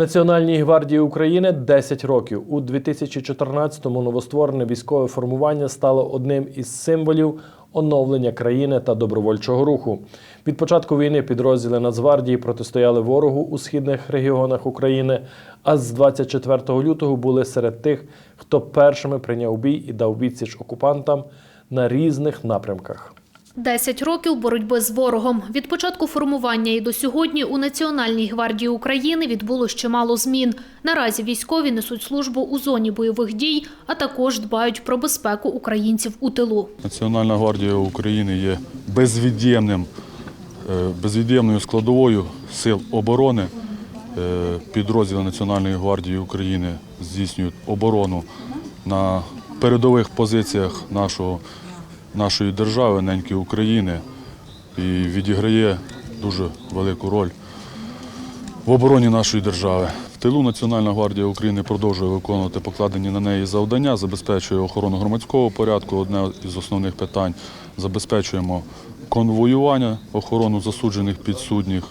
Національній гвардії України 10 років. У 2014-му новостворене військове формування стало одним із символів оновлення країни та добровольчого руху. Від початку війни підрозділи Нацгвардії протистояли ворогу у східних регіонах України, а з 24 лютого були серед тих, хто першими прийняв бій і дав відсіч окупантам на різних напрямках. 10 років боротьби з ворогом. Від початку формування і до сьогодні у Національній гвардії України відбулось чимало змін. Наразі військові несуть службу у зоні бойових дій, а також дбають про безпеку українців у тилу. Національна гвардія України є безвід'ємним, е, безвід'ємною складовою сил оборони. Е, Підрозділи Національної гвардії України здійснюють оборону на передових позиціях нашого, нашої держави, неньки України, і відіграє дуже велику роль в обороні нашої держави. В тилу Національна гвардія України продовжує виконувати покладені на неї завдання, забезпечує охорону громадського порядку. Одне із основних питань забезпечуємо конвоювання, охорону засуджених підсудніх.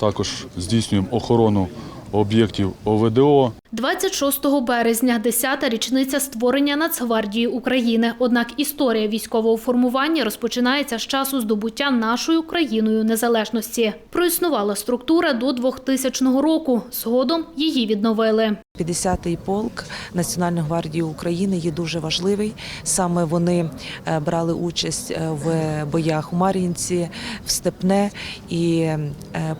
Також здійснюємо охорону об'єктів ОВДО. 26 березня – 10-та річниця створення Нацгвардії України. Однак історія військового формування розпочинається з часу здобуття нашою країною незалежності. Проіснувала структура до 2000 року. Згодом її відновили. 50-й полк Національної гвардії України є дуже важливий. Саме вони е, брали участь е, в боях у Мар'їнці, в Степне і е,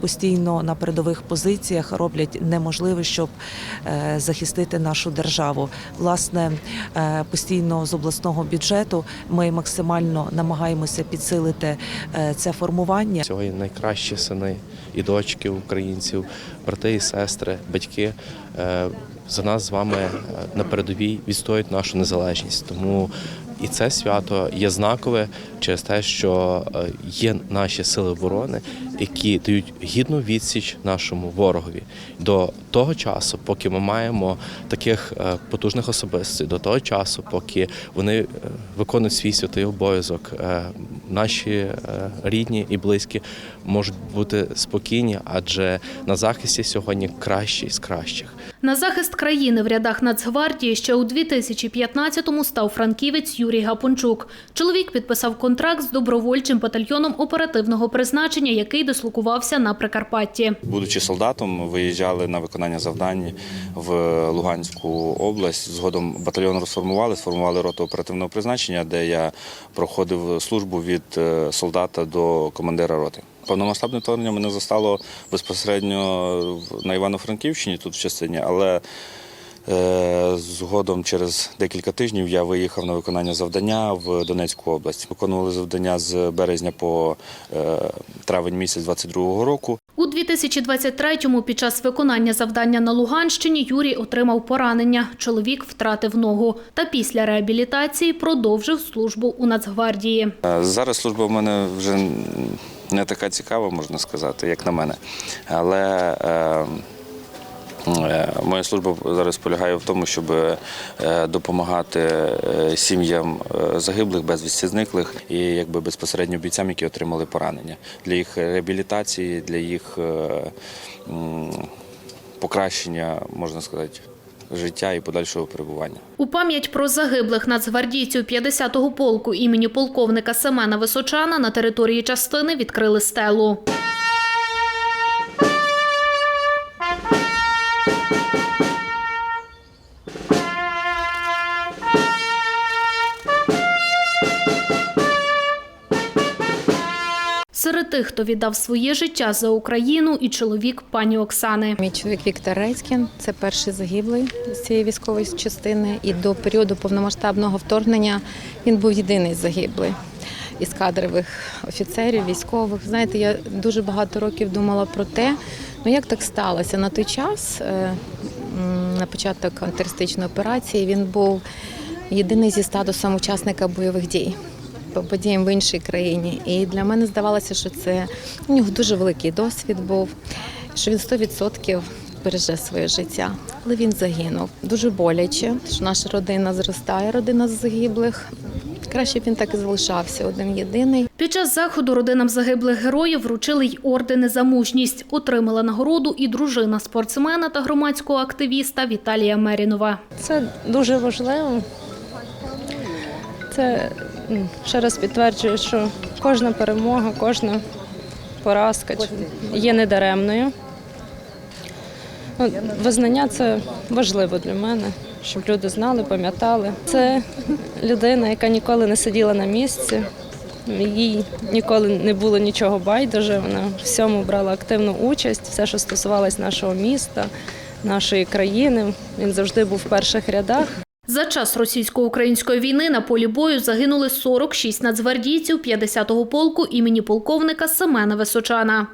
постійно на передових позиціях роблять неможливе, щоб захистити нашу державу. Власне, постійно з обласного бюджету ми максимально намагаємося підсилити це формування. Сьогодні найкращі сини і дочки українців, брати і сестри, батьки за нас з вами е, на передовій відстоюють нашу незалежність. Тому і це свято є знакове через те, що е, є наші сили оборони, які дають гідну відсіч нашому ворогові до того часу, поки ми маємо таких е, потужних особистостей, до того часу, поки вони виконують свій святий обов'язок, наші рідні і близькі можуть бути спокійні, адже на захисті сьогодні кращі з кращих. На захист країни в рядах Нацгвардії ще у 2015-му став франківець Юрій Гапончук. Чоловік підписав контракт з добровольчим батальйоном оперативного призначення, який дислокувався на Прикарпатті. Будучи солдатом, виїжджали на виконання завдань в Луганську область. Згодом батальйон розформували, сформували роту оперативного призначення, де я проходив службу від е, солдата до командира роти. Повномасштабне вторгнення мене застало безпосередньо на Івано-Франківщині, тут в частині, але е, згодом через декілька тижнів я виїхав на виконання завдання в Донецьку область. Виконували завдання з березня по е, травень місяць 22-го року. У 2023-му під час виконання завдання на Луганщині Юрій отримав поранення. Чоловік втратив ногу та після реабілітації продовжив службу у Нацгвардії. Е, Зараз служба в мене вже не така цікава, можна сказати, як на мене. Але е, е, моя служба зараз полягає в тому, щоб е, допомагати сім'ям загиблих, безвісті зниклих і якби безпосередньо бійцям, які отримали поранення для їх реабілітації, для їх покращення, можна сказати, життя і подальшого перебування. У пам'ять про загиблих нацгвардійців 50-го полку імені полковника Семена Височана на території частини відкрили стелу. Тих, хто віддав своє життя за Україну, і чоловік пані Оксани. Мій чоловік Віктор Рецькін це перший загиблий з цієї військової частини. І до періоду повномасштабного вторгнення він був єдиний загиблий із кадрових офіцерів, військових. Знаєте, я дуже багато років думала про те, ну як так сталося на той час. е, На початок антитерористичної операції він був єдиний зі статусом учасника бойових дій подіям в іншій країні. І для мене здавалося, що це у нього дуже великий досвід був, що він 100% береже своє життя. Але він загинув. Дуже боляче, що наша родина зростає, родина загиблих. Краще б він так і залишався один єдиний. Під час заходу родинам загиблих героїв вручили й ордени за мужність. Отримала нагороду і дружина спортсмена та громадського активіста Віталія Мерінова. Це дуже важливо. Це ще раз підтверджує, що кожна перемога, кожна поразка є недаремною. Ну, Визнання це важливо для мене, щоб люди знали, пам'ятали. Це людина, яка ніколи не сиділа на місці, їй ніколи не було нічого байдуже. Вона всьому брала активну участь, все, що стосувалось нашого міста, нашої країни. Він завжди був в перших рядах. За час російсько-української війни на полі бою загинули 46 нацгвардійців 50-го полку імені полковника Семена Височана.